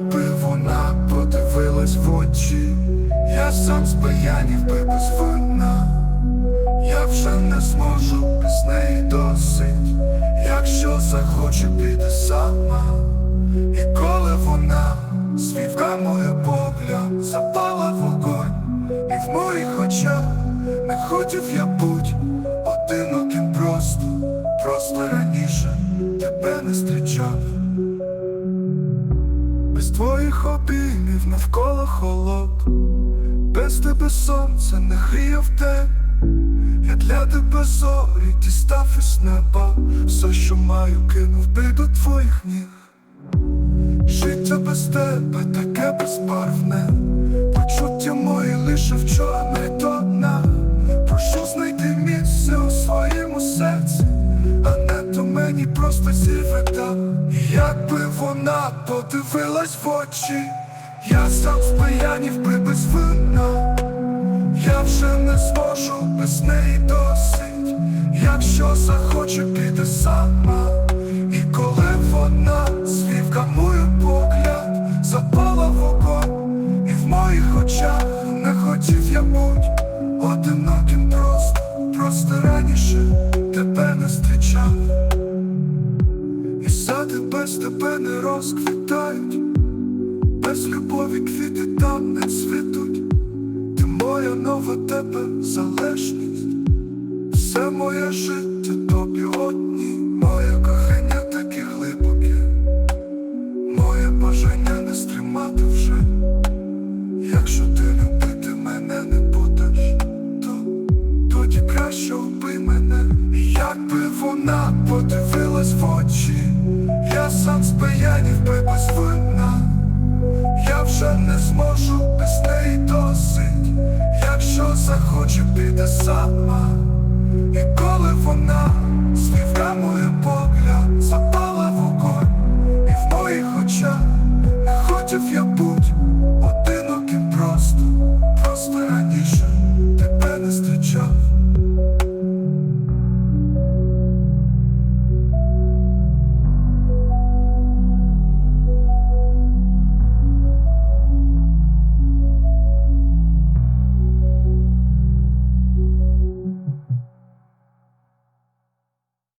Би вона подивилась в очі, я сам спаянів би без вина, я вже не зможу без неї досить, якщо захоче піти сама, і коли вона свівка моя бобля запала вогонь, і в моїх очах не хотів я будь одиноким просто, просто раніше тебе не зустрічав. Без твоїх обіймів навколо холод, без тебе сонце не гріє в тебе. Я для тебе зорі дістав із неба, все, що маю, кинув би до твоїх ніг. Життя без тебе таке безбарвне, І Якби вона подивилась в очі, я сам спиянів би без вина. Я вже не зможу без неї досить, сади без тебе не розквітають, без любові квіти там не цвітуть. Ти моя нова тебе залежність, все моє життя тобі одні, моє кохання таке глибоке, моє бажання не стримати вже. Якщо ти любити мене не будеш, то тоді краще убий мене. Якби вона подивилась в очі, досить, якщо захоче, піде сама, і коли вона